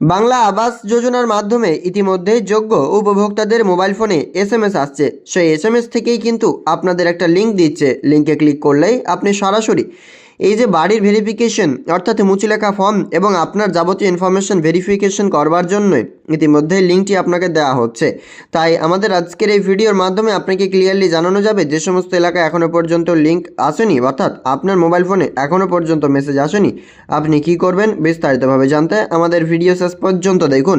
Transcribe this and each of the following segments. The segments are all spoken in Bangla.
বাংলা আবাস যোজনার মাধ্যমে ইতিমধ্যে যোগ্য উপভোক্তাদের মোবাইল ফোনে এস এম এস আসছে। সেই এস এম এস থেকেই কিন্তু আপনাদের একটা লিঙ্ক দিচ্ছে। লিঙ্কে ক্লিক করলেই আপনি সরাসরি এই যে বাড়ির ভেরিফিকেশন অর্থাৎ মুচি লেখা ফর্ম এবং আপনার যাবতীয় ইনফরমেশন ভেরিফিকেশন করবার জন্য ইতিমধ্যে লিঙ্কটি আপনাকে দেওয়া হচ্ছে। তাই আমাদের আজকের এই ভিডিওর মাধ্যমে আপনাকে ক্লিয়ারলি জানানো যাবে যে সমস্ত এলাকায় এখনও পর্যন্ত লিঙ্ক আসেনি, অর্থাৎ আপনার মোবাইল ফোনে এখনও পর্যন্ত মেসেজ আসেনি। আপনি কি করবেন বিস্তারিতভাবে জানতে আমাদের ভিডিও শেষ পর্যন্ত দেখুন।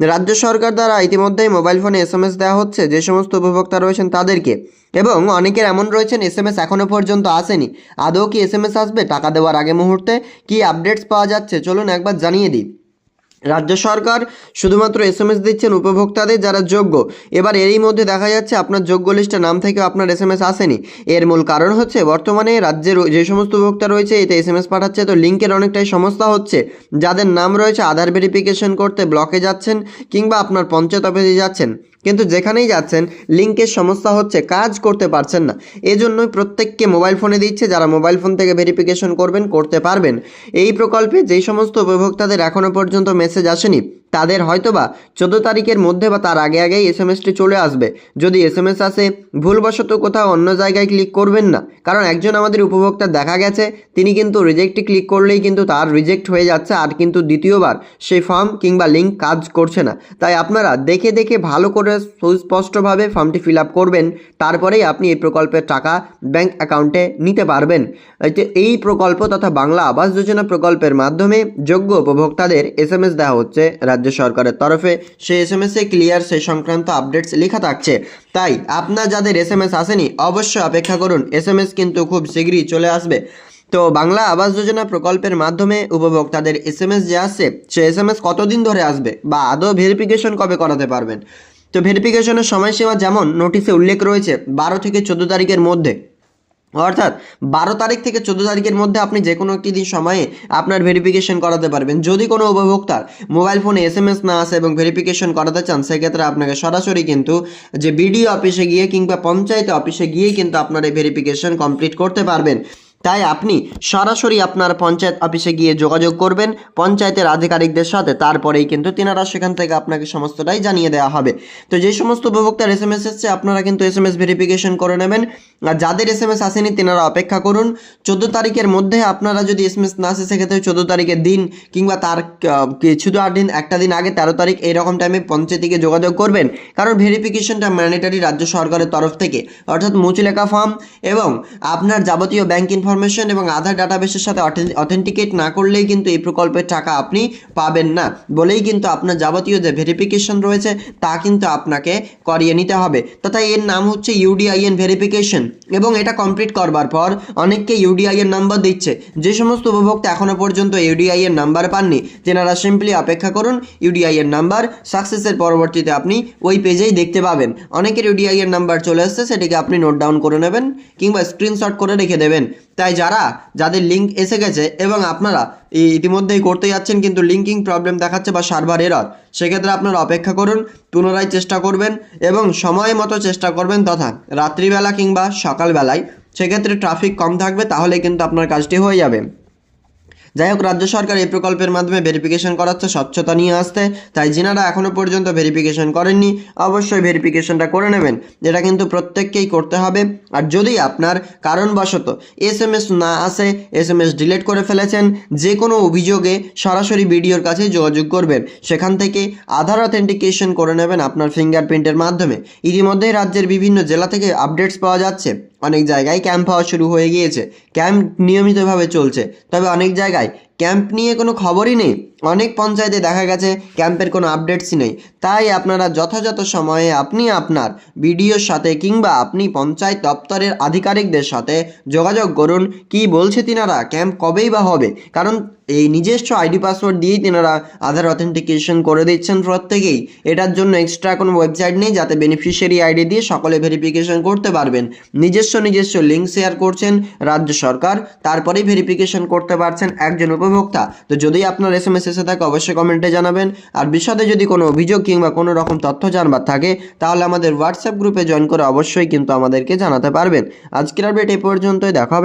রাজ্য সরকার দ্বারা ইতিমধ্যেই মোবাইল ফোনে এস এম এস দেওয়া হচ্ছে। যে সমস্ত উপভোক্তা রয়েছেন তাদেরকে। এবং অনেকের এমন রয়েছেন এস এম এস এখনও পর্যন্ত আসেনি। আদৌ কি এস এম এস আসবে? টাকা দেওয়ার আগে মুহূর্তে কি আপডেটস পাওয়া যাচ্ছে? চলুন একবার জানিয়ে দিই। রাজ্য সরকার শুধুমাত্র এস এম এস দিচ্ছেন উপভোক্তাদের যারা যোগ্য। এবার এরই মধ্যে দেখা যাচ্ছে আপনার যোগ্য লিস্টে নাম থেকেও আপনার এস এম এস আসেনি। এর মূল কারণ হচ্ছে বর্তমানে রাজ্যের যে সমস্ত উপভোক্তা রয়েছে, এতে এস এম এস পাঠাচ্ছে তো লিঙ্কের অনেকটাই সমস্যা হচ্ছে। যাদের নাম রয়েছে, আধার ভেরিফিকেশন করতে ব্লকে যাচ্ছেন কিংবা আপনার পঞ্চায়েত অফিসে যাচ্ছেন। কিন্তু যেখানেই যাচ্ছেন লিঙ্কের সমস্যা হচ্ছে কাজ করতে পারছেন না। এজন্যই প্রত্যেককে মোবাইল ফোনে দিচ্ছে যারা মোবাইল ফোন থেকে ভেরিফিকেশন করবেন, করতে পারবেন। এই প্রকল্পে যেই সমস্ত উপভোক্তাদের এখনও পর্যন্ত মেসেজ আসেনি তাদের হয়তোবা চোদ্দ তারিখের মধ্যে বা তার আগে আগেই এস এম চলে আসবে। যদি এস এম এস আসে, ভুলবশত কোথাও অন্য জায়গায় ক্লিক করবেন না। কারণ একজন আমাদের উপভোক্তা দেখা গেছে, তিনি কিন্তু রিজেক্টে ক্লিক করলেই কিন্তু তার রিজেক্ট হয়ে যাচ্ছে আর কিন্তু দ্বিতীয়বার সেই ফর্ম কিংবা লিঙ্ক কাজ করছে না। তাই আপনারা দেখে দেখে ভালো করে সুস্পষ্টভাবে ফর্মটি ফিল আপ করবেন, তারপরেই আপনি এই প্রকল্পের টাকা ব্যাংক অ্যাকাউন্টে নিতে পারবেন। এই এই প্রকল্প তথা বাংলা আবাস যোজনা প্রকল্পের মাধ্যমে যোগ্য উপভোক্তাদের এস এম এস দেওয়া হচ্ছে রাজ্য সরকারের তরফে সেই এস এম এসে ক্লিয়ার সেই সংক্রান্ত আপডেটস লেখা থাকছে। তাই আপনার যাদের এস এম এস আসেনি, অবশ্যই অপেক্ষা করুন। এস এম এস কিন্তু খুব শীঘ্রই চলে আসবে। তো বাংলা আবাস যোজনা প্রকল্পের মাধ্যমে উপভোক্তাদের এস এম এস যে আসছে, সে এস এম এস কতদিন ধরে আসবে বা আদৌ ভেরিফিকেশন কবে করাতে পারবেন? তো ভেরিফিকেশনের সময়সীমা যেমন নোটিশে উল্লেখ রয়েছে, বারো থেকে চোদ্দ তারিখের মধ্যে। অর্থাৎ বারো তারিখ থেকে চোদ্দ তারিখের মধ্যে আপনি যে কোনো একটি দিন সময়ে আপনার ভেরিফিকেশন করাতে পারবেন। যদি কোনো উপভোক্তার মোবাইল ফোনে এস না আসে এবং ভেরিফিকেশন করাতে চান, সেক্ষেত্রে আপনাকে সরাসরি কিন্তু যে বিডিও অফিসে গিয়ে কিংবা পঞ্চায়েত অফিসে গিয়ে কিন্তু আপনার এই ভেরিফিকেশন কমপ্লিট করতে পারবেন। তাই আপনি সরাসরি আপনার পঞ্চায়েত অফিসে গিয়ে যোগাযোগ করবেন। পঞ্চায়েতের আধিকারিকদের সাথে, তারপরেই কিন্তু তিনারা সেখান থেকে আপনাকে সমস্তটাই জানিয়ে দেওয়া হবে। তো যে সমস্ত উপভোক্তার এস এম এস এসছে, আপনারা কিন্তু এস এম এস ভেরিফিকেশন করে নেবেন। আর যাদের এস এম এস আসেনি, তেনারা অপেক্ষা করুন। চোদ্দ তারিখের মধ্যে আপনারা যদি এস এম এস না আসে, সেক্ষেত্রে চোদ্দ তারিখের দিন কিংবা তার কিছু আট দিন, একটা দিন আগে তেরো তারিখ এইরকম টাইমে পঞ্চায়েতিকে যোগাযোগ করবেন। কারণ ভেরিফিকেশনটা ম্যান্ডেটারি রাজ্য সরকারের তরফ থেকে। অর্থাৎ মুচলেখা ফর্ম এবং আপনার যাবতীয় ইনফরমেশন এবং আধার ডাটাবেসের সাথে অথেন্টিকেট না করলেই কিন্তু এই প্রকল্পের টাকা আপনি পাবেন না। বলেই কিন্তু আপনার যাবতীয় যে ভেরিফিকেশন রয়েছে, তা কিন্তু আপনাকে করিয়ে নিতে হবে। তথা এর নাম হচ্ছে ইউডিআইএন ভেরিফিকেশন এবং এটা কমপ্লিট করবার পর অনেককে ইউডিআইএন নাম্বার দিচ্ছে। যে সমস্ত উপভোক্তা এখনও পর্যন্ত ইউডিআইএন নাম্বার পাননি তেনারা সিম্পলি অপেক্ষা করুন ইউডিআইএন নাম্বার সাকসেসের পরবর্তীতে আপনি ওই পেজেই দেখতে পাবেন। অনেকের ইউডিআইএন নাম্বার চলে আসছে সেটিকে আপনি নোট ডাউন করে নেবেন কিংবা স্ক্রিনশট করে রেখে দেবেন। তাই যারা, যাদের লিঙ্ক এসে গেছে এবং আপনারা ইতিমধ্যেই করতে যাচ্ছেন কিন্তু লিঙ্কিং প্রবলেম দেখাচ্ছে বা সার্ভার এরর সেক্ষেত্রে আপনারা অপেক্ষা করুন, পুনরায় চেষ্টা করবেন এবং সময় মতো চেষ্টা করবেন তথা রাত্রিবেলা কিংবা সকালবেলায়, সেক্ষেত্রে ট্রাফিক কম থাকবে তাহলে কিন্তু আপনার কাজটি হয়ে যাবে। যাই হোক, রাজ্য সরকার এই প্রকল্পের মাধ্যমে ভেরিফিকেশন করাচ্ছে, স্বচ্ছতা নিয়ে আসতে তাই যিনারা এখনও পর্যন্ত ভেরিফিকেশন করেননি। অবশ্যই ভেরিফিকেশনটা করে নেবেন। যেটা কিন্তু প্রত্যেককেই করতে হবে। আর যদি আপনার কারণবশত এস এম এস না আসে এস এম এস ডিলিট করে ফেলেছেন যে কোনো অভিযোগে সরাসরি বিডিওর কাছে যোগাযোগ করবেন। সেখান থেকে আধার অথেন্টিকেশন করে নেবেন আপনার ফিঙ্গারপ্রিন্টের মাধ্যমে। ইতিমধ্যেই রাজ্যের বিভিন্ন জেলা থেকে আপডেটস পাওয়া যাচ্ছে। অনেক জায়গায় ক্যাম্প হওয়া শুরু হয়ে গিয়েছে। ক্যাম্প নিয়মিতভাবে চলছে। তবে অনেক জায়গায় ক্যাম্প নিয়ে কোনো খবরই নেই। অনেক পঞ্চায়েতে দেখা গেছে ক্যাম্পের কোনো আপডেটসই নেই। তাই আপনারা যথাযথ সময়ে আপনি আপনার বিডিওর সাথে কিংবা আপনি পঞ্চায়েত দপ্তরের আধিকারিকদের সাথে যোগাযোগ করুন, কি বলছে তিনারা, ক্যাম্প কবেই বা হবে? কারণ এই নিজস্ব আইডি পাসওয়ার্ড দিয়েই তিনারা আধার অথেন্টিকেশন করে দিচ্ছেন প্রত্যেকেই। এটার জন্য এক্সট্রা কোনো ওয়েবসাইট নেই যাতে বেনিফিশিয়ারি আইডি দিয়ে সকলে ভেরিফিকেশন করতে পারবেন। নিজস্ব নিজস্ব লিঙ্ক শেয়ার করছেন রাজ্য সরকার, তারপরেই ভেরিফিকেশন করতে পারছেন একজন উপভোক্তা, তো যদি আপনার এস এম এস এসে থাকে, অবশ্যই কমেন্টে জানাবেন। আর বিশদে যদি কোনো অভিযোগ কিংবা কোনো রকম তথ্য জানবার থাকে, তাহলে আমাদের হোয়াটসঅ্যাপ গ্রুপে জয়েন করে অবশ্যই কিন্তু আমাদেরকে জানাতে পারবেন। আজকের আপডেট এ পর্যন্তই, দেখা হবে